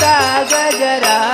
गजरा